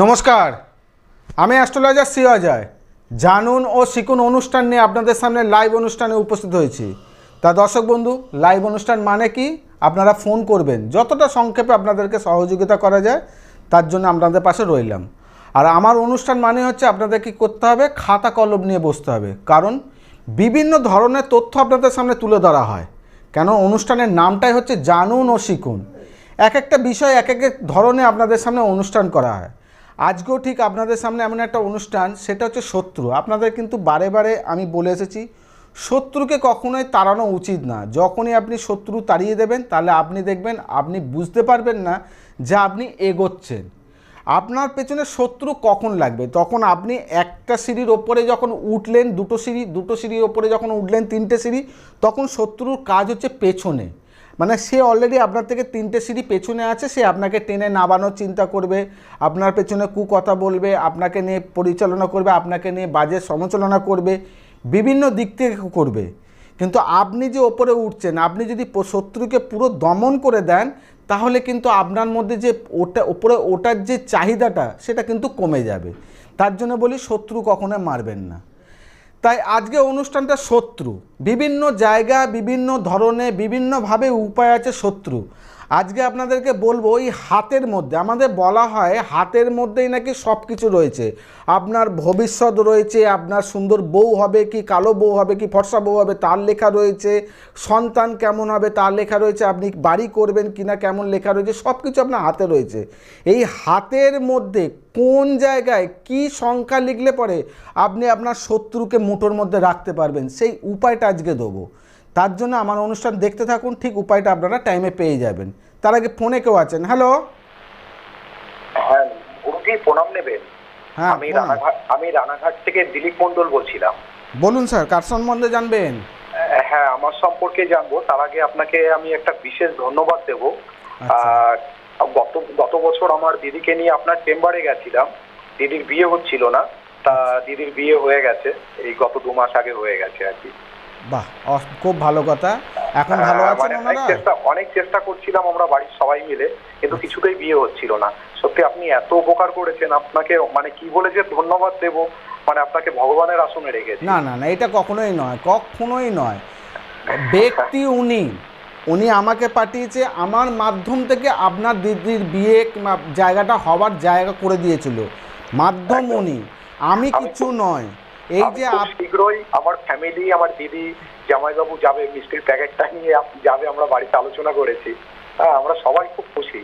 নমস্কার, আমি অ্যাস্ট্রোলজার শ্রী অজয়। জানুন ও শিখুন অনুষ্ঠান নিয়ে আপনাদের সামনে লাইভ অনুষ্ঠানে উপস্থিত হয়েছি। তা দর্শক বন্ধু লাইভ অনুষ্ঠান মানে কি? আপনারা ফোন করবেন। যতটা সংক্ষেপে আপনাদেরকে সহযোগিতা করা যায়, তার জন্য আপনাদের পাশে রইলাম। আর আমার অনুষ্ঠান মানে হচ্ছে আপনাদের কি করতে হবে? খাতা কলম নিয়ে বসতে হবে। কারণ বিভিন্ন ধরনের তথ্য আপনাদের সামনে তুলে ধরা হয়। কেন? অনুষ্ঠানের নামটাই হচ্ছে জানুন ও শিখুন। এক একটা বিষয় এক এক ধরনের আপনাদের সামনে অনুষ্ঠান করা হয়। আজকেও ঠিক আপনাদের সামনে এমন একটা অনুষ্ঠান, সেটা হচ্ছে শত্রু। আপনাদের কিন্তু বারে বারে আমি বলে এসেছি, শত্রুকে কখনোই তাড়ানো উচিত না। যখনই আপনি শত্রু তাড়িয়ে দেবেন, তাহলে আপনি দেখবেন, আপনি বুঝতে পারবেন না যে আপনি এগোচ্ছেন। আপনার পেছনে শত্রু কখন লাগবে? তখন আপনি একটা সিঁড়ির ওপরে যখন উঠলেন, দুটো সিঁড়ি, দুটো সিঁড়ির ওপরে যখন উঠলেন, তিনটে সিঁড়ি, তখন শত্রুর কাজ হচ্ছে পেছনে। মানে সে অলরেডি আপনার থেকে তিনটে সিঁড়ি পেছনে আছে, সে আপনাকে টেনে নামানোর চিন্তা করবে, আপনার পেছনে কু কথা বলবে, আপনাকে নিয়ে পরিচালনা করবে, আপনাকে নিয়ে বাজে সমালোচনা করবে, বিভিন্ন দিক থেকে করবে। কিন্তু আপনি যে ওপরে উঠছেন, আপনি যদি শত্রুকে পুরো দমন করে দেন, তাহলে কিন্তু আপনার মধ্যে যে ওটা, ওপরে ওটার যে চাহিদাটা, সেটা কিন্তু কমে যাবে। তার জন্য বলি, শত্রু কখনো মারবেন না। তাই আজকে অনুষ্ঠানটা শত্রু। বিভিন্ন জায়গা বিভিন্ন ধরনে বিভিন্নভাবে উপায় আছে শত্রু। আজকে আপনাদেরকে বলব ওই হাতের মধ্যে, আমাদের বলা হয় হাতের মধ্যেই নাকি সব কিছু রয়েছে। আপনার ভবিষ্যৎ রয়েছে, আপনার সুন্দর বউ হবে কি কালো বউ হবে কি ফর্সা বউ হবে, তার লেখা রয়েছে। সন্তান কেমন হবে, তার লেখা রয়েছে। আপনি বাড়ি করবেন কিনা, কেমন লেখা রয়েছে সব কিছু আপনার হাতে রয়েছে। এই হাতের মধ্যে কোন জায়গায় কি সংখ্যা লিখলে পরে আপনি আপনার শত্রুকে মুঠোর মধ্যে রাখতে পারবেন, সেই উপায়টা আজকে দেবো। তার জন্য আমার অনুষ্ঠান দেখতে থাকুন ঠিক উপায়টা আপনারা টাইমে পেয়ে যাবেন। তার আগে ফোনে কেউ আছেন? হ্যালো হ্যাঁ গুরুজি প্রণাম নেবেন। হ্যাঁ আমি রানাঘাট আমি রানাঘাট থেকে দিলীপ মন্ডল বলছিলাম। বলুন স্যার কার সম্বন্ধে জানবেন? হ্যাঁ আমার সম্পর্কে জানব। তার আগে আপনাকে আমি একটা বিশেষ ধন্যবাদ দেব। আচ্ছা। গত গত বছর আমার দিদিকে নিয়ে আপনার চেম্বারে গেছিলাম। দিদির বিয়ে হচ্ছিল না। তা দিদির বিয়ে হয়ে গেছে। এই গত দু মাস আগে হয়ে গেছে আর কি। বাহ খুব ভালো কথা। এখন ভালো আছেন মানে অনেক চেষ্টা অনেক চেষ্টা করছিলাম আমরা বাড়ির সবাই মিলে কিন্তু কিছুতেই বিয়ে হচ্ছিল না। সত্যি আপনি এত উপকার করেছেন আপনাকে মানে কি বলে যে ধন্যবাদ দেব মানে আপনাকে ভগবানের আসনে রেখেছি। না না না এটা কখনোই নয় কখনোই নয়। ব্যক্তি উনি উনি আমাকে পাঠিয়েছে আমার মাধ্যম থেকে আপনার দিদির বিয়ে জায়গাটা হওয়ার জায়গা করে দিয়েছিল। মাধ্যম উনি আমি কিছু নয়। এই যে শীঘ্রই আমার ফ্যামিলি আমার দিদি জামাইবাবু যাবে মিষ্টির প্যাকেটটা নিয়ে যাবে আমরা বাড়িতে আলোচনা করেছি। হ্যাঁ আমরা সবাই খুব খুশি।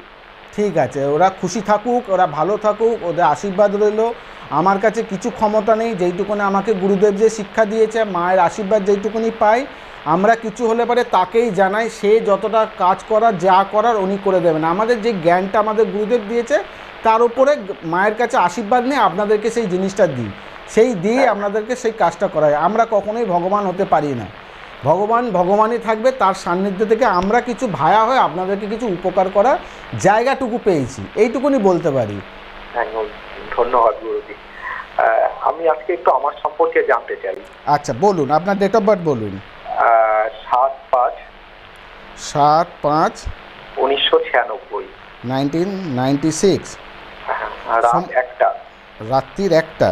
ঠিক আছে ওরা খুশি থাকুক ওরা ভালো থাকুক ওদের আশীর্বাদ রইল। আমার কাছে কিছু ক্ষমতা নেই যেইটুকুনি আমাকে গুরুদেব যে শিক্ষা দিয়েছে মায়ের আশীর্বাদ যেইটুকুনি পাই আমরা কিছু হলে পরে তাকেই জানাই সে যতটা কাজ করার যা করার উনি করে দেবেন। আমাদের যে জ্ঞানটা আমাদের গুরুদেব দিয়েছে তার উপরে মায়ের কাছে আশীর্বাদ নিয়ে আপনাদেরকে সেই জিনিসটা দিই। সেই দিয়ে আপনাদেরকে সেই কাজটা করাই আমরা কখনোই ভগবান হতে পারি না। ভগবান ভগবানই থাকবে তার সান্নিধ্য থেকে আমরা কিছু ভায়া হয়ে আপনাদেরকে কিছু উপকার করার জায়গাটুকু পেয়েছি। এইটুকুনি বলতে পারি। ধন্যবাদ গুরুজি। আমি আজকে একটু আমার সম্পর্কে জানতে চাই। আচ্ছা বলুন আপনার ডেট অফ বার্থ বলুন। সাত পাঁচ সাত পাঁচ উনিশশো ছিয়ানব্বই। Nineteen ninety six. হ্যাঁ, রাত একটা। রাত্রির একটা।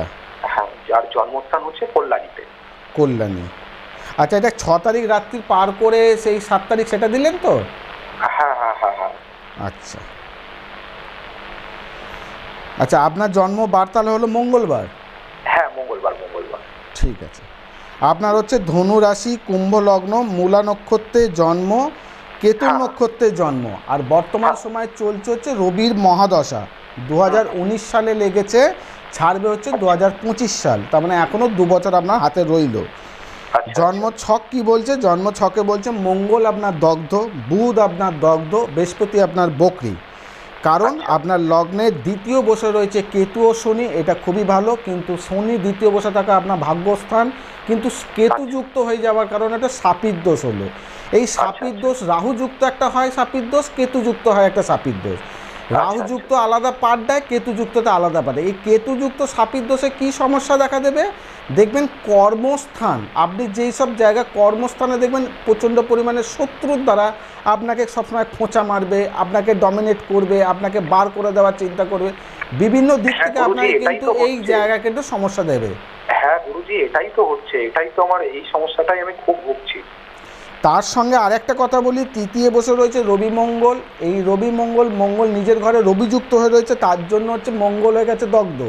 যার জন্মস্থান হচ্ছে কল্যাণীতে। কল্যাণী। আচ্ছা এটা ছ তারিখ রাত্রি পার করে সেই সাত তারিখ সেটা দিলেন তো? হ্যাঁ হ্যাঁ হ্যাঁ হ্যাঁ। আচ্ছা। আচ্ছা আপনার জন্ম বার্তাল হলো মঙ্গলবার? হ্যাঁ মঙ্গলবার মঙ্গলবার। ঠিক আছে। আপনার হচ্ছে ধনু রাশি কুম্ভ লগ্ন মূলা নক্ষত্রে জন্ম কেতু হ্যাঁ। নক্ষত্রে জন্ম। আর বর্তমান হ্যাঁ। সময় চলছে হচ্ছে রবির মহাদশা। দু হাজার উনিশ সালে লেগেছে ছাড়বে হচ্ছে দু হাজার পঁচিশ সাল। তার মানে এখনও দু বছর আপনার হাতে রইল। আচ্ছা। জন্ম ছক কি বলছে? জন্ম ছকে বলছে মঙ্গল আপনার দগ্ধ বুধ আপনার দগ্ধ বৃহস্পতি আপনার বকরি। কারণ আচ্ছা। আপনার লগ্নের দ্বিতীয় বসে রয়েছে কেতু ও শনি এটা খুবই ভালো কিন্তু শনি দ্বিতীয় বসে থাকা আপনার ভাগ্যস্থান কিন্তু কেতু আচ্ছা। যুক্ত হয়ে যাওয়ার কারণে এটা সাপির দোষ হলো। এই সাপির দোষ রাহু যুক্ত একটা হয় সাপির দোষ কেতু যুক্ত হয় একটা সাপির দোষ। রাহুযুক্ত আলাদা পাঠ দেয় কেতুযুক্ততে আলাদা দেয়। এই কেতুযুক্ত সাপির দোষে কী সমস্যা দেখা দেবে? দেখবেন কর্মস্থান আপনি যেই সব জায়গা কর্মস্থানে দেখবেন প্রচণ্ড পরিমাণে শত্রুর দ্বারা আপনাকে সবসময় খোঁচা মারবে আপনাকে ডমিনেট করবে আপনাকে বার করে দেওয়ার চিন্তা করবে। বিভিন্ন দিক হ্যাঁ, থেকে আপনাকে কিন্তু এই জায়গা কিন্তু সমস্যা দেবে। হ্যাঁ গুরুজি এটাই তো হচ্ছে এটাই তো আমার এই সমস্যাটাই আমি খুব ভুগছি। তার সঙ্গে আরেকটা কথা বলি তৃতীয় বছর রয়েছে রবি মঙ্গল। এই রবি মঙ্গল মঙ্গল নিজের ঘরে রবিযুক্ত হয়ে রয়েছে তার জন্য হচ্ছে মঙ্গল হয়ে গেছে দগ্ধ।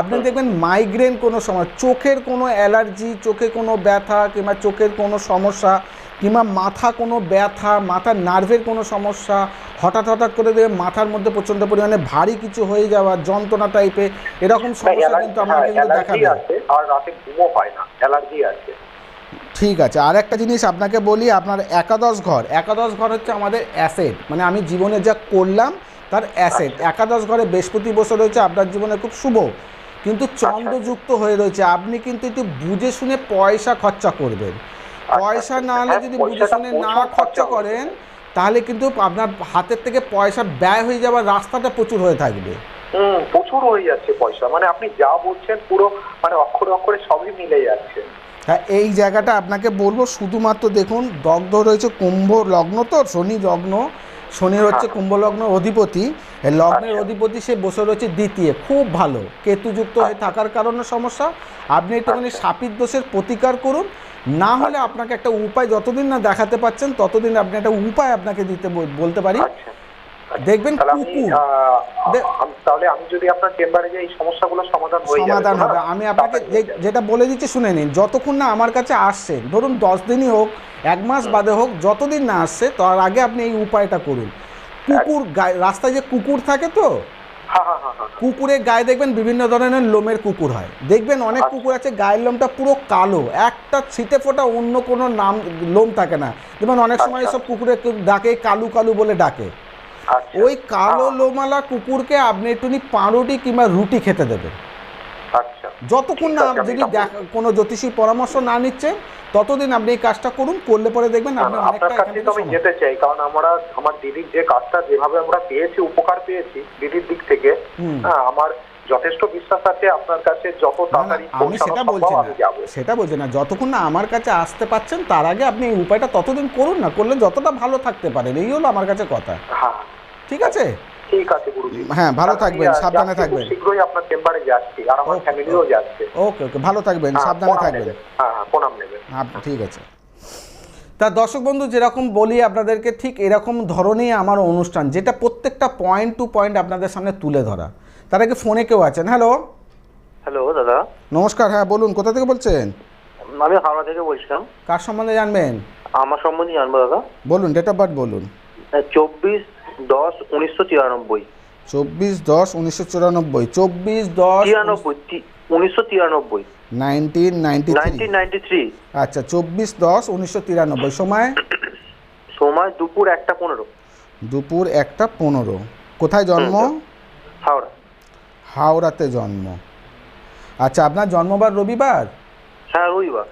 আপনি দেখবেন মাইগ্রেন কোনো সময় চোখের কোনো অ্যালার্জি চোখে কোনো ব্যথা কিংবা চোখের কোনো সমস্যা কিংবা মাথা কোনো ব্যথা মাথার নার্ভের কোনো সমস্যা হঠাৎ হঠাৎ করে দেবে মাথার মধ্যে প্রচণ্ড পরিমাণে ভারী কিছু হয়ে যাওয়া যন্ত্রণা টাইপের এরকম সমস্যা কিন্তু হ্যাঁ, আপনাকে কিন্তু দেখা যায় আর রাতে ঘুমও হয় না অ্যালার্জি আছে। ঠিক আছে। আর একটা জিনিস আপনাকে বলি আপনার একাদশ ঘর। একাদশ ঘর হচ্ছে আমাদের অ্যাসেট মানে আমি জীবনে যা করলাম তার অ্যাসেট একাদশ ঘরে বৃহস্পতি বসে রয়েছে আপনার জীবনে খুব শুভ। কিন্তু চন্দ্রযুক্ত হয়ে রয়েছে। আপনি কিন্তু একটু বুঝে শুনে পয়সা খরচা করবেন। পয়সা না হলে হ্যাঁ, যদি বুঝে শুনে না খরচা খরচা করেন তাহলে কিন্তু আপনার হাতের থেকে পয়সা ব্যয় হয়ে যাওয়ার রাস্তাটা প্রচুর হয়ে থাকবে। প্রচুর হয়ে যাচ্ছে পয়সা। মানে আপনি যা বলছেন পুরো মানে অক্ষরে অক্ষরে সবই মিলে যাচ্ছে। হ্যাঁ এই জায়গাটা আপনাকে বলব শুধুমাত্র দেখুন দগ্ধ রয়েছে কুম্ভ লগ্ন তো শনি লগ্ন শনি হচ্ছে কুম্ভ লগ্ন অধিপতি লগ্নের আচ্ছা। অধিপতি সে বসে রয়েছে দ্বিতীয় খুব ভালো কেতুযুক্ত হয়ে থাকার কারণে সমস্যা আপনি একটুখানি আচ্ছা। সাপির দোষের প্রতিকার করুন না হলে আপনাকে একটা উপায় যতদিন না দেখাতে পাচ্ছেন ততদিন আপনি একটা উপায় আপনাকে দিতে বলতে পারি আচ্ছা দেখবেন কুকুর। তাহলে আমি যদি আপনার চেম্বারে যাই এই সমস্যাগুলো সমাধান হয়ে যাবে সমাধান হবে। আমি আপনাকে হয়ে। যেটা বলে দিচ্ছি শুনে নিন। যতক্ষণ না আমার কাছে আসছেন ধরুন দশ দিনই হোক এক মাস বাদে হোক যতদিন না আসছে তার আগে আপনি এই উপায়টা করুন। কুকুর রাস্তায় যে কুকুর থাকে তো? হ্যাঁ হ্যাঁ হ্যাঁ হ্যাঁ। কুকুরের গায়ে দেখবেন বিভিন্ন ধরনের লোমের কুকুর হয়। দেখবেন অনেক আচ্ছা। কুকুর আছে গায়ের লোমটা পুরো কালো। একটা ছিটে ফোটা অন্য কোনো নাম লোম থাকে না। যেমন অনেক সময় আচ্ছা। সব কুকুরের ডাকে কালু কালু বলে ডাকে। ওই কালো লোমালা কুকুরকে আপনি একটুনি পাউরুটি কিংবা রুটি খেতে দেবেন। আচ্ছা। যতক্ষণ না যদি কোনো জ্যোতিষী পরামর্শ না নিচ্ছে ততদিন আপনি এই কাজটা করুন করলে পরে দেখবেন না, আপনার না, অনেকটা কাছে তো আমি যেতে চাই কারণ আমরা আমার দিদির যে কাজটা যেভাবে আমরা পেয়েছি উপকার পেয়েছি দিদির দিক থেকে হ্যাঁ আমার যথেষ্ট বিশ্বাস আছে আপনার কাছে যত তাড়াতাড়ি আমি সেটা বলছি না। সেটা বলছি না। যতক্ষণ না আমার কাছে আসতে পাচ্ছেন তার আগে আপনি এই উপায়টা ততদিন করুন না করলে যতটা ভালো থাকতে পারেন এই হলো আমার কাছে কথা। হ্যাঁ ঠিক আছে? ঠিক আছে গুরুজি। হ্যাঁ, ভালো থাকবেন, সাবধানে থাকবেন। শীঘ্রই আপনার চেম্বারে যাচ্ছি আর আমার ওকে, ফ্যামিলিও ওকে। যাচ্ছে। ওকে ওকে ভালো থাকবেন হ্যাঁ, সাবধানে থাকবেন। হ্যাঁ হ্যাঁ প্রণাম নেবেন। আপ- ঠিক আছে। তা দর্শক বন্ধু যেরকম বলি আপনাদেরকে ঠিক এরকম ধরনেরই আমার অনুষ্ঠান যেটা প্রত্যেকটা পয়েন্ট টু পয়েন্ট আপনাদের সামনে তুলে ধরা। তার আগে ফোনে কেউ আছেন? হ্যালো হ্যালো দাদা। নমস্কার হ্যাঁ বলুন কোথা থেকে বলছেন? আমি হাওড়া থেকে বলছিলাম। কার সম্বন্ধে জানবেন? আমার সম্বন্ধে জানব দাদা। বলুন ডেট অফ বার্থ বলুন। চব্বিশ দশ উনিশশো তিরানব্বই। চব্বিশ দশ উনিশশো চুরানব্বই চব্বিশ দশ তিরানব্বই উনিশশো তিরানব্বই। আচ্ছা চব্বিশ দশ উনিশশো তিরানব্বই সময়? সময় দুপুর একটা পনেরো। দুপুর একটা পনেরো। কোথায় জন্ম? হাওড়া। হাওড়াতে জন্ম। আচ্ছা আপনার জন্মবার রবিবার? হ্যাঁ রবিবার।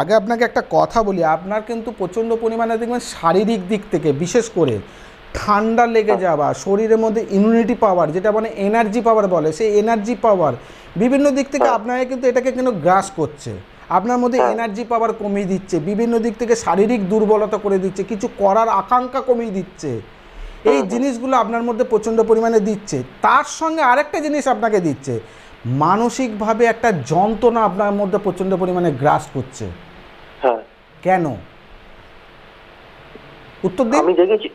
আগে আপনাকে একটা কথা বলি আপনার কিন্তু প্রচণ্ড পরিমাণে দেখবেন শারীরিক দিক থেকে বিশেষ করে ঠান্ডা লেগে যাওয়া শরীরের মধ্যে ইমিউনিটি পাওয়ার যেটা মানে এনার্জি পাওয়ার বলে সেই এনার্জি পাওয়ার বিভিন্ন দিক থেকে আপনাকে কিন্তু এটাকে কিন্তু গ্রাস করছে। আপনার মধ্যে এনার্জি পাওয়ার কমিয়ে দিচ্ছে বিভিন্ন দিক থেকে শারীরিক দুর্বলতা করে দিচ্ছে কিছু করার আকাঙ্ক্ষা কমিয়ে দিচ্ছে। এই জিনিসগুলো আপনার মধ্যে প্রচণ্ড পরিমাণে দিচ্ছে। তার সঙ্গে আরেকটা জিনিস আপনাকে দিচ্ছে মানসিকভাবে একটা যন্ত্রণা আপনার মধ্যে প্রচণ্ড পরিমাণে গ্রাস করছে। হ্যাঁ। কেন? উত্তর দিন। আমি দেখেছি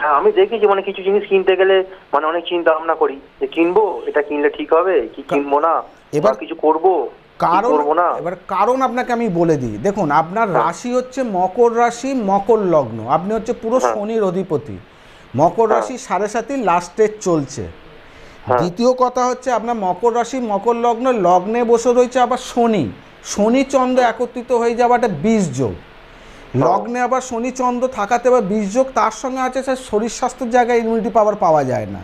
হ্যাঁ আমি দেখেছি মানে কিছু জিনিস কিনতে গেলে মানে অনেক চিন্তা ভাবনা করি যে কিনবো এটা কিনলে ঠিক হবে কি কিনবো না এবার- কিছু করব কারণ এবার কারণ আপনাকে আমি বলে দিই। দেখুন আপনার রাশি হচ্ছে মকর রাশি মকর লগ্ন। আপনি হচ্ছে পুরো হ্যাঁ। শনির অধিপতি। মকর রাশি সাড়ে সাতই লাস্ট চলছে। হ্যাঁ। দ্বিতীয় কথা হচ্ছে আপনার মকর রাশি মকর লগ্ন লগ্নে বসে রয়েছে আবার শনি। শনি চন্দ্র একত্রিত হয়ে যাওয়াটা বিষ যোগ। লগ্নে আবার শনি চন্দ্র থাকাতে আবার বিষ যোগ তার সঙ্গে আছে স্যার শরীর স্বাস্থ্যের জায়গায় ইমিউনিটি পাওয়ার পাওয়া যায় না।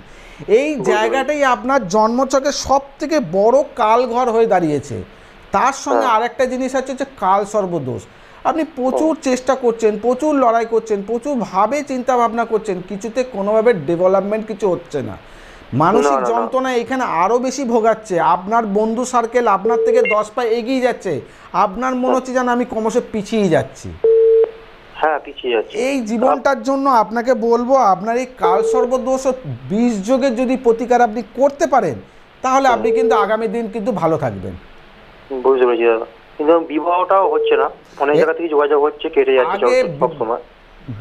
এই জায়গাটাই আপনার জন্মচকে সব থেকে বড় কালঘর হয়ে দাঁড়িয়েছে। তার সঙ্গে আরেকটা জিনিস আছে হচ্ছে কাল সর্বদোষ। আপনি প্রচুর চেষ্টা করছেন প্রচুর লড়াই করছেন প্রচুর ভাবে চিন্তা ভাবনা করছেন কিছুতে কোনোভাবে ডেভেলপমেন্ট কিছু হচ্ছে না। মানসিক। যন্ত্রণা এখানে আরও বেশি ভোগাচ্ছে। আপনার বন্ধু সার্কেল আপনার থেকে দশ পা এগিয়ে যাচ্ছে। আপনার মনে হচ্ছে যেন আমি ক্রমশ পিছিয়ে যাচ্ছি। হ্যাঁ পিছিয়ে যাচ্ছে। এই জীবনটার জন্য আপনাকে বলব আপনার এই কাল সর্বদোষ বিষ যোগের যদি প্রতিকার আপনি করতে পারেন তাহলে আপনি কিন্তু আগামী দিন কিন্তু ভালো থাকবেন। বুঝতে পেরেছি দাদা। কিন্তু বিবাহটাও হচ্ছে না। অনেক জায়গা থেকে যোগাযোগ হচ্ছে কেটে যাচ্ছে সবসময়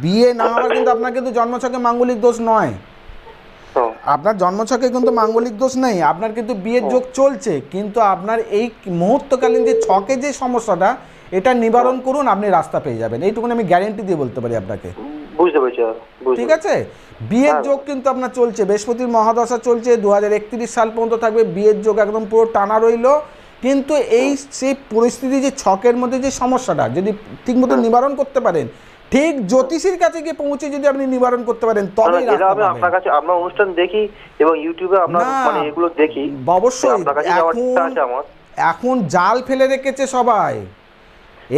বিয়ে না কিন্তু আপনার কিন্তু জন্মছকে মাঙ্গলিক দোষ নয়। আপনার জন্মছকে কিন্তু মাঙ্গলিক দোষ নেই আপনার কিন্তু বিয়ের যোগ চলছে। কিন্তু আপনার এই মুহূর্তকালীন যে ছকে যে সমস্যাটা এটা নিবারণ করুন আপনি রাস্তা পেয়ে যাবেন। এইটুকুনি আমি গ্যারেন্টি দিয়ে বলতে পারি আপনাকে। বুঝতে পেরেছি ঠিক আছে? বিয়ের। যোগ কিন্তু আপনার চলছে। বৃহস্পতির মহাদশা চলছে দুহাজার একত্রিশ সাল পর্যন্ত থাকবে বিয়ের যোগ একদম পুরো টানা রইল। কিন্তু এই সেই পরিস্থিতি যে ছকের মধ্যে যে সমস্যাটা যদি ঠিকমতো। নিবারণ করতে পারেন ঠিক জ্যোতিষীর কাছে গিয়ে পৌঁছে যদি আপনি নিবারণ করতে পারেন আমি আপনার কাছে অনুষ্ঠান দেখি এবং ইউটিউবে আপনার মানে এগুলো দেখি। অবশ্যই এখন জাল ফেলে রেখেছে সবাই।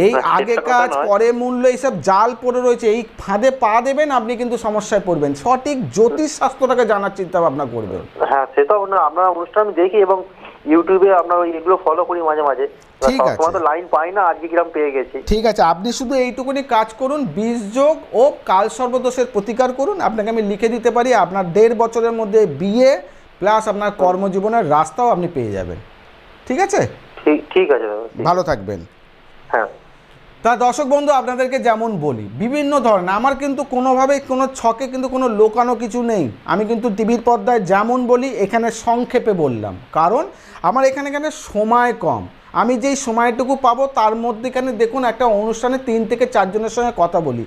এই আগে কাজ পরে মূল্য এইসব জাল পড়ে রয়েছে এই ফাঁদে পা দেবেন আপনি কিন্তু সমস্যায় পড়বেন। সঠিক জ্যোতিষ শাস্ত্রটাকে জানার চিন্তা ভাবনা করবেন। হ্যাঁ সে তো আপনার অনুষ্ঠান দেখি এবং ইউটিউবে আমরা এগুলো ফলো করি মাঝে মাঝে। ঠিক আছে। তো লাইন পাই না আজকে কিরম পেয়ে গেছি। ঠিক আছে আপনি শুধু এইটুকুনি কাজ করুন বীজ যোগ ও কাল সর্বদোষের প্রতিকার করুন। আপনাকে আমি লিখে দিতে পারি আপনার দেড় বছরের মধ্যে বিয়ে প্লাস আপনার কর্মজীবনের রাস্তাও আপনি পেয়ে যাবেন। ঠিক আছে? ঠিক ঠিক আছে ভালো থাকবেন। হ্যাঁ। তা দর্শক বন্ধু, আপনাদেরকে যেমন বলি, বিভিন্ন ধরনের, আমার কিন্তু কোনোভাবেই কোনো ছকে কিন্তু কোনো লোকানো কিছু নেই। আমি কিন্তু টিভির পর্দায় যেমন বলি, এখানে সংক্ষেপে বললাম। কারণ আমার এখানে এখানে সময় কম। আমি যেই সময়টুকু পাবো, তার মধ্যেখানে দেখুন, একটা অনুষ্ঠানে তিন থেকে চারজনের সঙ্গে কথা বলি।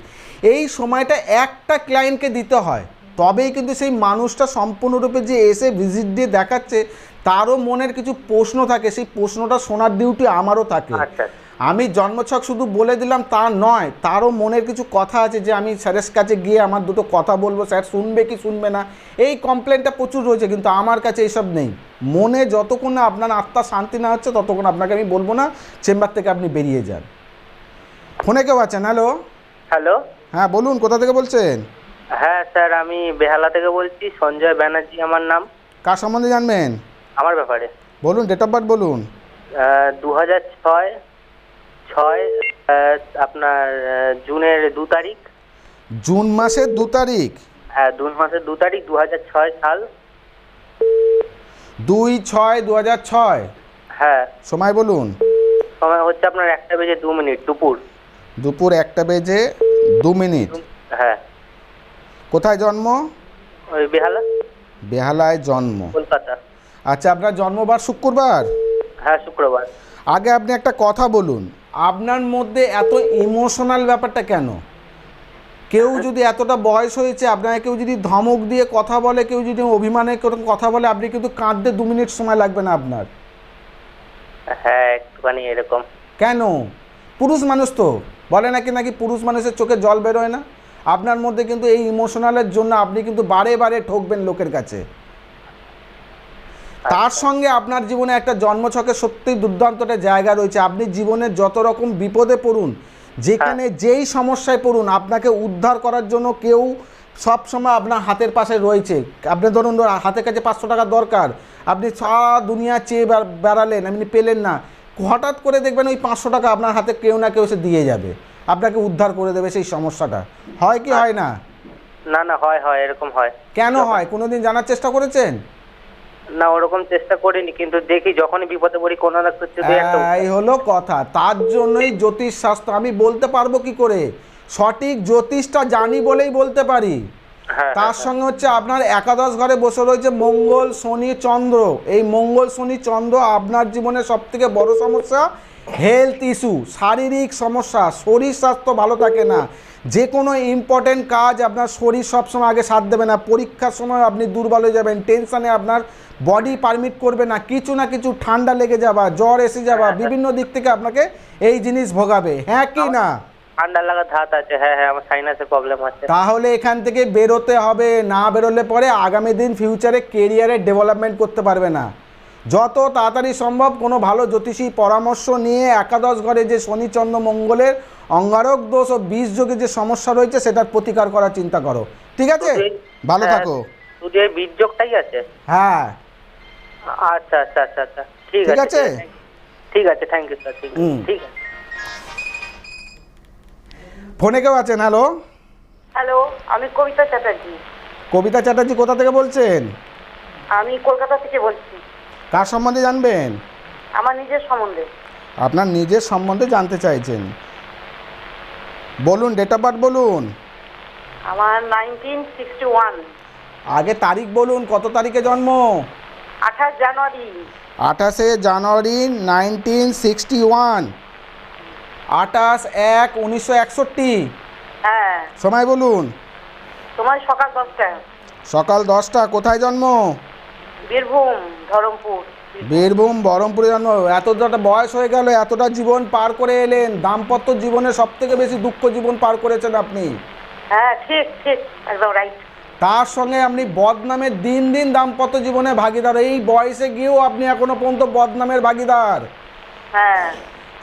এই সময়টা একটা ক্লায়েন্টকে দিতে হয়। তবেই কিন্তু সেই মানুষটা সম্পূর্ণরূপে যে এসে ভিজিট দিয়ে দেখাচ্ছে, তারও মনের কিছু প্রশ্ন থাকে। সেই প্রশ্নটা শোনার ডিউটি আমারও থাকে। আচ্ছা। আমি জন্মছক শুধু বলে দিলাম তা নয় তারও মনের কিছু কথা আছে যে আমি স্যারের কাছে গিয়ে আমার দুটো কথা বলব স্যার শুনবে কি শুনবে না এই কমপ্লেনটা প্রচুর রয়েছে কিন্তু আমার কাছে এইসব নেই। মনে যতক্ষণ না আপনার আত্মা শান্তি না হচ্ছে ততক্ষণ আপনাকে আমি বলব না চেম্বার থেকে আপনি বেরিয়ে যান। ফোনে কেউ আছেন? হ্যালো হ্যালো হ্যাঁ বলুন কোথা থেকে বলছেন? হ্যাঁ স্যার আমি বেহালা থেকে বলছি সঞ্জয় ব্যানার্জি আমার নাম। কার সম্বন্ধে জানবেন? আমার ব্যাপারে। বলুন ডেট অফ বার্থ বলুন। দু হাজার ছয় ছয় আপনার জুনের দু তারিখ। জুন মাসের দু তারিখ? হ্যাঁ জুন মাসের দু তারিখ দু হাজার ছয় সাল। দুই ছয় দু হাজার ছয়? হ্যাঁ। সময় বলুন। সময় হচ্ছে আপনার একটা বেজে দু মিনিট দুপুর। দুপুর একটা বেজে দু মিনিট। হ্যাঁ। কোথায় জন্ম? ওই বেহালা। বেহালায় জন্ম। কলকাতা। আচ্ছা আপনার জন্মবার শুক্রবার? হ্যাঁ শুক্রবার। আগে আপনি একটা কথা বলুন। আপনার মধ্যে এত ইমোশনাল ব্যাপারটা কেন? কেউ যদি এতটা বয়স হয়েছে আপনাকে কেউ যদি ধমক দিয়ে কথা বলে কেউ যদি অভিমানে কোনো কথা বলে আপনি কিন্তু কাঁদতে দু মিনিট সময় লাগবে না আপনার। হ্যাঁ একটুখানি এরকম। কেন? পুরুষ মানুষ তো। বলে নাকি নাকি পুরুষ মানুষের চোখে জল বেরোয় না? আপনার মধ্যে কিন্তু এই ইমোশনালের জন্য আপনি কিন্তু বারে বারে ঠকবেন লোকের কাছে। তার সঙ্গে আপনার জীবনে একটা জন্মছকে সত্যিই দুর্দান্ত একটা জায়গা রয়েছে। আপনি জীবনের যত রকম বিপদে পড়ুন যেখানে যেই সমস্যায় পড়ুন আপনাকে উদ্ধার করার জন্য কেউ সব সময় আপনার হাতের পাশে রয়েছে। আপনি ধরুন ধর হাতের কাছে পাঁচশো টাকা দরকার আপনি সারা দুনিয়া চেয়ে বেড়ালেন আপনি পেলেন না হঠাৎ করে দেখবেন ওই পাঁচশো টাকা আপনার হাতে কেউ না কেউ এসে দিয়ে যাবে। আপনাকে উদ্ধার করে দেবে সেই সমস্যাটা। হয় কি হয় না? না না হয় হয় এরকম হয়। কেন হয়? কোনোদিন জানার চেষ্টা করেছেন? না ওরকম চেষ্টা করিনি কিন্তু দেখি যখনই বিপদে পড়ি কোনো না কিছু এই হলো কথা। তার জন্যই জ্যোতিষ শাস্ত্র আমি বলতে পারব কি করে? সঠিক জ্যোতিষটা জানি বলেই বলতে পারি। হ্যাঁ তার সঙ্গে হচ্ছে আপনার একাদশ ঘরে বসে রয়েছে মঙ্গল শনি চন্দ্র। এই মঙ্গল শনি চন্দ্র আপনার জীবনে সব থেকে বড় সমস্যা হেলথ ইস্যু শারীরিক সমস্যা শরীর স্বাস্থ্য ভালো থাকে না। যে কোনো ইম্পর্টেন্ট কাজ আপনার শরীর সবসময় আগে সাথ দেবে না। পরীক্ষার সময় আপনি দুর্বল হয়ে যাবেন টেনশনে আপনার বডি পারমিট করবে না কিছু না কিছু ঠান্ডা লেগে যাবা জ্বর এসে যাবা বিভিন্ন দিক থেকে আপনাকে এই জিনিস ভোগাবে। হ্যাঁ কি না? ঠান্ডা লাগা ধাত আছে হ্যাঁ হ্যাঁ আমার সাইনাসের প্রবলেম আছে। তাহলে এখান থেকে বেরোতে হবে না বেরোলে পরে আগামী দিন ফিউচারে কেরিয়ারে ডেভেলপমেন্ট করতে পারবে না। যত তাড়াতাড়ি সম্ভব কোনো ভালো জ্যোতিষী পরামর্শ নিয়ে একাদশ ঘরে যে শনিচন্দ্র মঙ্গলের অঙ্গারক দোষ ও বিষ যোগে যে সমস্যা রয়েছে সেটার প্রতিকার করার চিন্তা করো। ঠিক আছে? ভালো হ্যাঁ, থাকো। শুধু আছে। হ্যাঁ। আচ্ছা আচ্ছা আচ্ছা আচ্ছা। ঠিক ঠিক আছে? ঠিক আছে। Thank you sir. ঠিক আছে। ফোনে কেউ আছেন? হ্যালো হ্যালো আমি কবিতা চ্যাটার্জি। কবিতা চ্যাটার্জি কোথা থেকে বলছেন? আমি কলকাতা থেকে বলছি। কার সম্বন্ধে জানবেন? আমার নিজের সম্বন্ধে। আপনার নিজের সম্বন্ধে জানতে চাইছেন। বলুন ডেট অফ বার্থ বলুন। আমার নাইনটিন সিক্সটি ওয়ান আগে তারিখ বলুন কত তারিখে জন্ম? আঠাশ জানুয়ারি। আঠাশে জানুয়ারি নাইনটিন সিক্সটি ওয়ান আঠাশ এক উনিশশো একষট্টি। হ্যাঁ। সময় বলুন। তোমার সকাল দশটা সকাল দশটা কোথায় জন্ম? বীরভূম ধরমপুর। বীরভূম বহরমপুরে জন্ম এতটা বয়স হয়ে গেল এতটা জীবন পার করে এলেন দাম্পত্য জীবনে সব থেকে বেশি দুঃখ জীবন পার করেছেন আপনি। হ্যাঁ ঠিক ঠিক একদম রাইট তার সঙ্গে আপনি বদনামের দিন দিন দাম্পত্য জীবনে ভাগিদার এই বয়সে গিয়েও আপনি এখনও পর্যন্ত বদনামের ভাগিদার। হ্যাঁ।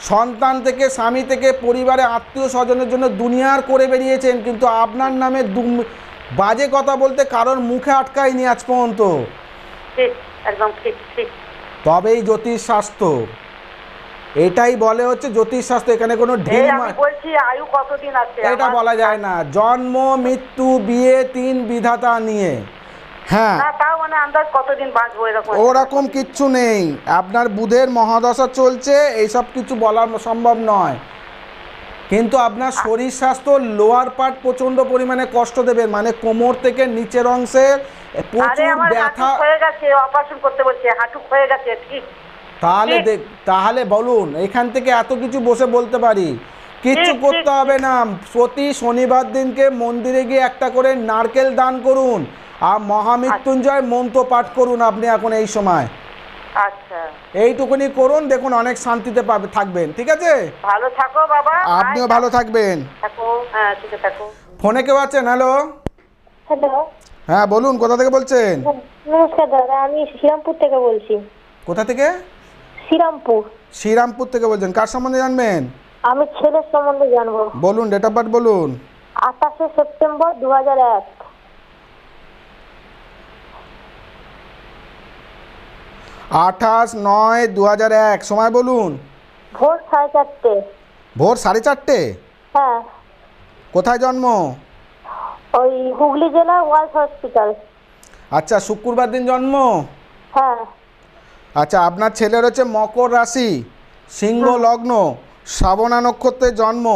সন্তান থেকে স্বামী থেকে পরিবারে আত্মীয় স্বজনের জন্য দুনিয়ার করে বেরিয়েছেন কিন্তু আপনার নামে বাজে কথা বলতে কারোর মুখে আটকায়নি আজ পর্যন্ত। ঠিক একদম ঠিক ঠিক। তবেই জ্যোতিষ শাস্ত্র এটাই বলে হচ্ছে জ্যোতিষ শাস্ত্র এখানে কোনো ঢিল আয়ু কতদিন আছে? এটা বলা যায় না। জন্ম মৃত্যু বিয়ে তিন বিধাতা নিয়ে। হ্যাঁ। মানে ওরকম কিচ্ছু নেই। আপনার বুধের মহাদশা চলছে এইসব কিছু বলা সম্ভব নয়। কিন্তু আপনার শরীর স্বাস্থ্য লোয়ার পার্ট প্রচণ্ড পরিমাণে কষ্ট দেবে। মানে কোমর থেকে নিচের অংশের প্রচুর ব্যথা হয়ে গেছে অপারেশন করতে বলছে হাঁটু হয়ে গেছে ঠিক। তাহলে দেখ তাহলে বলুন এখান থেকে এত কিছু বসে বলতে পারি। কিচ্ছু করতে হবে না। প্রতি শনিবার দিনকে মন্দিরে গিয়ে একটা করে নারকেল দান করুন। আর মহামৃত্যুঞ্জয় মন্ত্র পাঠ করুন আপনি এখন এই সময়। আচ্ছা। এইটুকুনি করুন দেখুন অনেক শান্তিতে পাবে থাকবেন ঠিক আছে? ভালো থাকো বাবা আপনিও ভালো থাকবেন। থাকো হ্যাঁ থাকো। ফোনে কেউ আছেন? হ্যালো? হ্যালো? হ্যাঁ বলুন কোথা থেকে বলছেন? নমস্কার দাদা আমি শ্রীরামপুর থেকে বলছি। কোথা থেকে? শ্রীরামপুর। শ্রীরামপুর থেকে বলছেন। কার সম্বন্ধে জানবেন? আমি ছেলের সম্বন্ধে জানব। বলুন ডেট অফ বার্থ বলুন। আঠাশে সেপ্টেম্বর দু হাজার এক। আঠাশ নয় দু হাজার এক। সময় বলুন। ভোর সাড়ে চারটে। ভোর সাড়ে চারটে? হ্যাঁ। কোথায় জন্ম? ওই হুগলি জেলার ওয়াইস হসপিটাল। আচ্ছা শুক্রবার দিন জন্ম? হ্যাঁ। আচ্ছা আপনার ছেলের হচ্ছে মকর রাশি সিংহ লগ্ন শ্রাবণা নক্ষত্রে জন্ম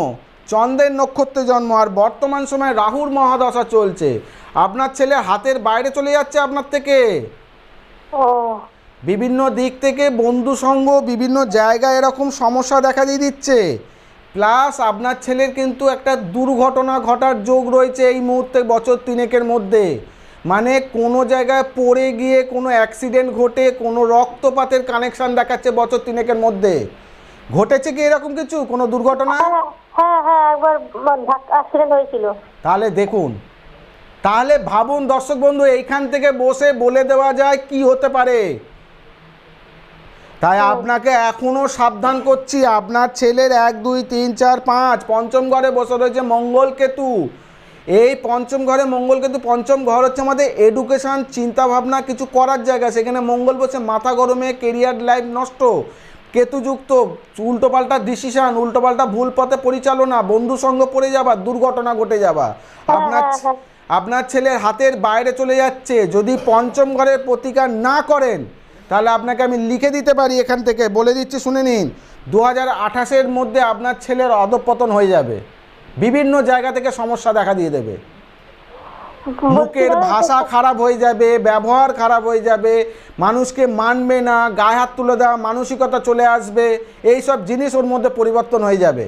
চন্দ্রের নক্ষত্রে জন্ম আর বর্তমান সময়ে রাহুর মহাদশা চলছে। আপনার ছেলে হাতের বাইরে চলে যাচ্ছে আপনার থেকে? ও। বিভিন্ন দিক থেকে বন্ধু সঙ্গ বিভিন্ন জায়গায় এরকম সমস্যা দেখা দিয়ে দিচ্ছে। প্লাস আপনার ছেলের কিন্তু একটা দুর্ঘটনা ঘটার যোগ রয়েছে এই মুহূর্তে বছর তিনেকের মধ্যে। মানে কোনো জায়গায় পড়ে গিয়ে কোনো অ্যাক্সিডেন্ট ঘটে কোনো রক্তপাতের কানেকশন দেখাচ্ছে বছর তিনেকের মধ্যে। ঘটেছে কি এরকম কিছু? কোনো দুর্ঘটনা? হ্যাঁ হ্যাঁ হ্যাঁ একবার অ্যাক্সিডেন্ট হয়েছিল। তাহলে দেখুন। তাহলে ভাবুন দর্শক বন্ধু এইখান থেকে বসে বলে দেওয়া যায় কি হতে পারে। তাই আপনাকে এখনও সাবধান করছি। আপনার ছেলের এক দুই তিন চার পাঁচ পঞ্চম ঘরে বসে রয়েছে মঙ্গল কেতু এই পঞ্চম ঘরে মঙ্গল কেতু পঞ্চম ঘর হচ্ছে আমাদের এডুকেশন চিন্তা ভাবনা কিছু করার জায়গা। সেখানে মঙ্গল বসে মাথা গরমে কেরিয়ার লাইফ নষ্ট কেতুযুক্ত উল্টোপাল্টা ডিসিশন উল্টোপাল্টা ভুল পথে পরিচালনা বন্ধু সঙ্গ পড়ে যাবা দুর্ঘটনা ঘটে যাবা। আপনার হ্যাঁ, হ্যাঁ। আপনার ছেলের হাতের বাইরে চলে যাচ্ছে। যদি পঞ্চম ঘরের প্রতিকার না করেন তাহলে আপনাকে আমি লিখে দিতে পারি এখান থেকে। বলে দিচ্ছি শুনে নিন। দু হাজার মধ্যে আপনার ছেলের অধপতন হয়ে যাবে। বিভিন্ন জায়গা থেকে সমস্যা দেখা দিয়ে দেবে। মুখের ভাষা খারাপ হয়ে যাবে ব্যবহার খারাপ হয়ে যাবে মানুষকে মানবে না গায়ে হাত তুলে দেওয়া মানসিকতা চলে আসবে এই সব জিনিস ওর মধ্যে পরিবর্তন হয়ে যাবে।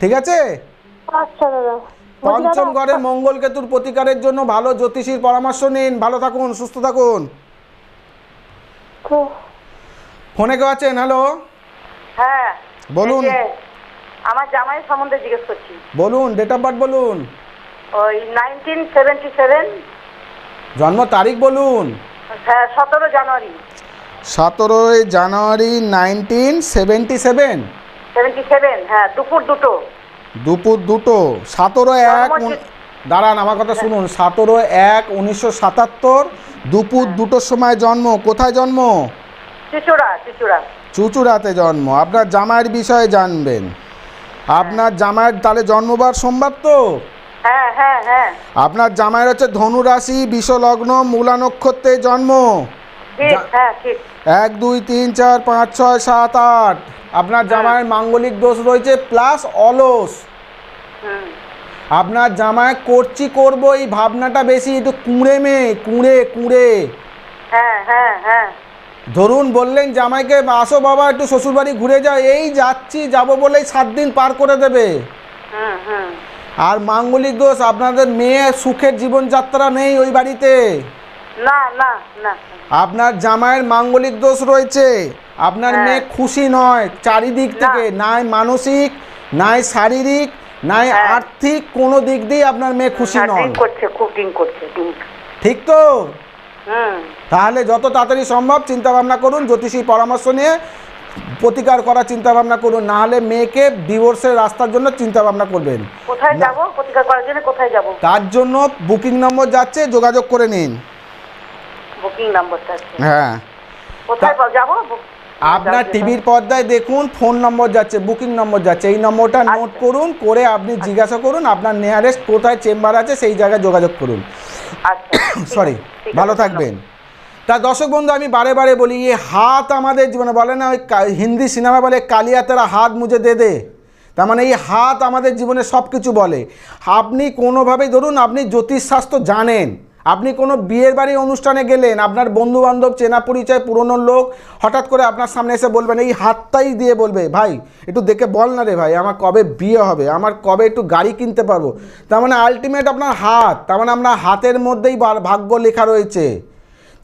ঠিক আছে? আচ্ছা দাদা। পঞ্চম ঘরে মঙ্গল কেতুর প্রতিকারের জন্য ভালো জ্যোতিষীর পরামর্শ নিন। ভালো থাকুন সুস্থ থাকুন। ফোনে কেউ আছেন? হ্যালো হ্যাঁ বলুন। আমার জামাইয়ের সম্বন্ধে জিজ্ঞেস করছি। বলুন ডেট অফ বার্থ বলুন। ওই নাইনটিন সেভেন্টি সেভেন জন্ম তারিখ বলুন। হ্যাঁ সতেরো জানুয়ারি। সতেরোই জানুয়ারি nineteen seventy seven seventy seven হ্যাঁ দুপুর দুটো। দুপুর দুটো সতেরো এক দাঁড়ান আমার কথা শুনুন সতেরো এক উনিশশো সাতাত্তর দুপুর দুটোর সময় জন্ম কোথায় জন্ম? চিচুড়া চিচুড়া। চুচুড়াতে জন্ম আপনার জামাইয়ের বিষয়ে জানবেন। আপনার জামাইয়ের তাহলে জন্মবার সোমবার তো? হ্যাঁ হ্যাঁ হ্যাঁ। আপনার জামাইয়ের হচ্ছে ধনু রাশি বিষলগ্ন মূলা নক্ষত্রে জন্ম। হ্যাঁ এক দুই তিন চার পাঁচ ছয় সাত আট। আপনার জামাইয়ের মাঙ্গলিক দোষ রয়েছে প্লাস অলস। আপনার জামাই করছি করব এই ভাবনাটা বেশি একটু কুঁড়ে মেয়ে কুঁড়ে কুঁড়ে। হ্যাঁ হ্যাঁ হ্যাঁ। ধরুন বললেন জামাইকে আসো বাবা একটু শ্বশুরবাড়ি ঘুরে যাও এই যাচ্ছি যাব বলেই সাত দিন পার করে দেবে। আর মাঙ্গলিক দোষ আপনাদের মেয়ে সুখের জীবনযাত্রা নেই ওই বাড়িতে। না না না। আপনার জামাইয়ের মাঙ্গলিক দোষ রয়েছে। আপনার হ্যাঁ। মেয়ে খুশি নয় চারিদিক থেকে নাই মানসিক নাই শারীরিক নাই হ্যাঁ। আর্থিক কোনো দিক দিয়ে আপনার মেয়ে খুশি নয়। করছে খুব ড্রিঙ্ক করছে ঠিক তো? তাহলে যত তাড়াতাড়ি সম্ভব চিন্তা ভাবনা করুন জ্যোতিষী পরামর্শ নিয়ে প্রতিকার করার চিন্তা ভাবনা করুন না হলে মেয়েকে ডিভোর্সের রাস্তার জন্য চিন্তা ভাবনা করবেন। কোথায় যাব? প্রতিকার করার জন্য কোথায় যাব? তার জন্য বুকিং নম্বর যাচ্ছে যোগাযোগ করে নিন। বুকিং নাম্বারটা হ্যাঁ। কোথায় যাব? আপনার টিভির পর্দায় দেখুন ফোন নম্বর যাচ্ছে বুকিং নম্বর যাচ্ছে। এই নম্বরটা নোট আচ্ছা। করুন করে আপনি জিজ্ঞাসা করুন আপনার নিয়ারেস্ট কোথায় চেম্বার আছে সেই জায়গায় যোগাযোগ করুন। আচ্ছা সরি ভালো থাকবেন। তা দর্শক বন্ধু আমি বারে বারে বলি এই হাত আমাদের জীবনে বলে না ওই হিন্দি সিনেমা বলে কালিয়া তেরা হাত মুজে দে দে। তার মানে এই হাত আমাদের জীবনে সব কিছু বলে। আপনি কোনোভাবেই ধরুন আপনি জ্যোতিষশাস্ত্র জানেন আপনি কোনো বিয়ের বাড়ি অনুষ্ঠানে গেলেন, আপনার বন্ধু বান্ধব চেনা পরিচয়, পুরনো লোক, হঠাৎ করে আপনার সামনে এসে বলবেন, এই হাতটাই দিয়ে বলবে, ভাই, একটু দেখে বল না রে ভাই, আমার কবে বিয়ে হবে, আমার কবে একটু গাড়ি কিনতে পারব? তার মানে আলটিমেট আপনার হাত, তার মানে আপনার হাতের মধ্যেই ভাগ্য লেখা রয়েছে।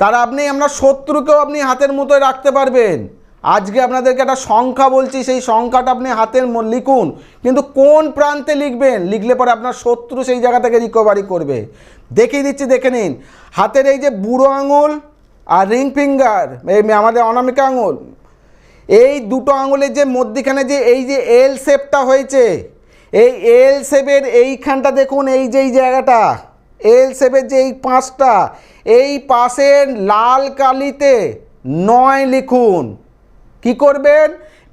তার আপনি আপনার শত্রুকেও আপনি হাতের মতোই রাখতে পারবেন। আজকে আপনাদেরকে একটা সংখ্যা বলছি, সেই সংখ্যাটা আপনি হাতের লিখুন। কিন্তু কোন প্রান্তে লিখবেন? লিখলে পরে আপনার শত্রু সেই জায়গা থেকে রিকভারি করবে। দেখিয়ে দিচ্ছি, দেখে নিন। হাতের এই যে বুড়ো আঙুল আর রিং ফিঙ্গার আমাদের অনামিকা আঙুল, এই দুটো আঙুলের যে মধ্যিখানে যে এই যে এল শেপটা হয়েছে, এই এল শেপের এইখানটা দেখুন, এই যে এই জায়গাটা এল শেপের যে এই পাঁচটা এই পাশের লাল কালিতে নয় লিখুন। কি করবেন?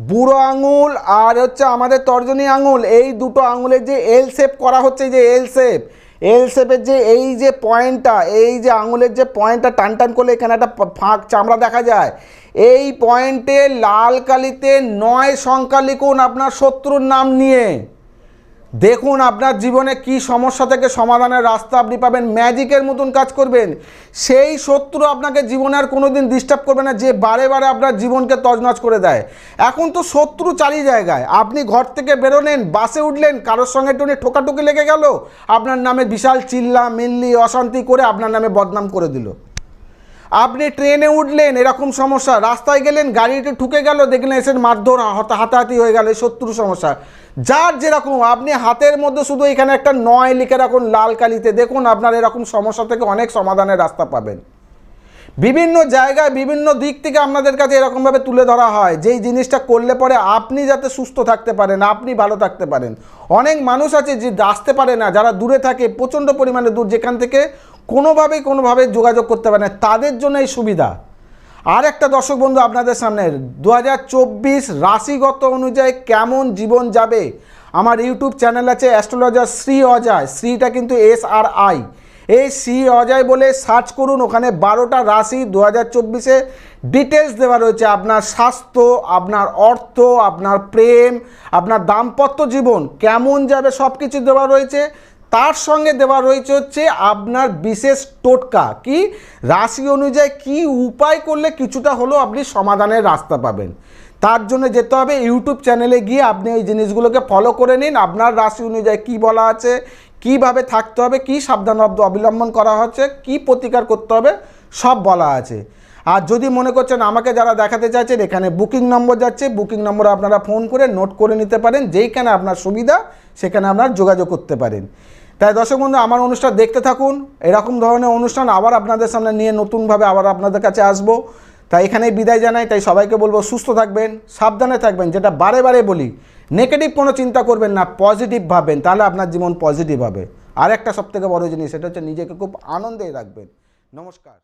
বুড়ো আঙুল আর হচ্ছে আমাদের তর্জনী আঙুল, এই দুটো আঙুলের যে এল শেপ করা হচ্ছে, যে এল শেপ এল শেপের যে এই যে পয়েন্টটা, এই যে আঙুলের যে পয়েন্টটা টান টান করলে এখানে একটা ফাঁক চামড়া দেখা যায়। এই পয়েন্টে লাল কালিতে নয় সংখ্যা লিখুন আপনার শত্রুর নাম নিয়ে। দেখুন আপনার জীবনে কি সমস্যা থেকে সমাধানের রাস্তা আপনি পাবেন, ম্যাজিকের মতন কাজ করবেন। সেই শত্রু আপনাকে জীবনে আর কোনো দিন ডিস্টার্ব করবে না, যে বারে বারে আপনার জীবনকে তজনজ করে দেয়। এখন তো শত্রু চারি জায়গায়। আপনি ঘর থেকে বেরোলেন, বাসে উঠলেন, কারোর সঙ্গে একটু ঠোকাটুকি লেগে গেল, আপনার নামে বিশাল চিল্লা, মিল্লি, অশান্তি করে আপনার নামে বদনাম করে দিল। আপনি ট্রেনে উঠলেন, এরকম সমস্যা। রাস্তায় গেলেন, গাড়িতে ঠুকে গেল, দেখলেন এসে মারধর হাতা- হাতাহাতি হয়ে গেল শত্রু সমস্যা। যার যেরকম, আপনি হাতের মধ্যে শুধু এখানে একটা নয় লিখে রাখুন, লাল কালিতে দেখুন আপনার এরকম সমস্যা থেকে অনেক সমাধানের রাস্তা পাবেন। বিভিন্ন জায়গায়, বিভিন্ন দিক থেকে আপনাদের কাছে এরকমভাবে তুলে ধরা হয়, যেই জিনিসটা করলে পরে আপনি যাতে সুস্থ থাকতে পারেন, আপনি ভালো থাকতে পারেন। অনেক মানুষ আছে যে আসতে পারে না, যারা দূরে থাকে, প্রচণ্ড পরিমাণে দূর, যেখান থেকে কোনোভাবেই কোনোভাবে যোগাযোগ করতে পারে না। তাদের জন্য এই সুবিধা। আর একটা দর্শক বন্ধু আপনাদের সামনে দু হাজার চব্বিশ রাশিগত অনুযায়ী কেমন জীবন যাবে? আমার ইউটিউব চ্যানেল আছে অ্যাস্ট্রোলজার শ্রী অজয়, শ্রীটা কিন্তু এস আর আই। এই শ্রী অজয় বলে সার্চ করুন, ওখানে বারোটা রাশি দু হাজার চব্বিশে ডিটেলস দেওয়া রয়েছে। আপনার স্বাস্থ্য, আপনার অর্থ, আপনার প্রেম, আপনার দাম্পত্য জীবন কেমন যাবে সব কিছু দেওয়া রয়েছে। তার সঙ্গে দেওয়া রয়েছে হচ্ছে আপনার বিশেষ টোটকা। কি? রাশি অনুযায়ী কি উপায় করলে কিছুটা হলেও আপনি সমাধানের রাস্তা পাবেন? তার জন্য যেতে হবে ইউটিউব চ্যানেলে গিয়ে আপনি এই জিনিসগুলোকে ফলো করে নিন। আপনার রাশি অনুযায়ী কি বলা আছে, কীভাবে থাকতে হবে, কি সাবধানতা অবলম্বন করা হচ্ছে, কি প্রতিকার করতে হবে, সব বলা আছে। আর যদি মনে করছেন আমাকে যারা দেখাতে চাইছেন, এখানে বুকিং নম্বর যাচ্ছে, বুকিং নম্বর আপনারা ফোন করে নোট করে নিতে পারেন। যেইখানে আপনার সুবিধা, সেখানে আপনার যোগাযোগ করতে পারেন। তাই দর্শক বন্ধু, আমার অনুষ্ঠান দেখতে থাকুন। এরকম ধরনের অনুষ্ঠান আবার আপনাদের সামনে নিয়ে নতুনভাবে আবার আপনাদের কাছে আসব। তাই এখানেই বিদায় জানাই। তাই সবাইকে বলব, সুস্থ থাকবেন, সাবধানে থাকবেন, যেটা বারে বারে বলি নেগেটিভ কোনো চিন্তা করবেন না পজিটিভ ভাবেন তাহলে আপনার জীবন পজিটিভ হবে। আর একটা সবথেকে বড় জিনিস, সেটা হচ্ছে নিজেকে খুব আনন্দে রাখবেন। নমস্কার।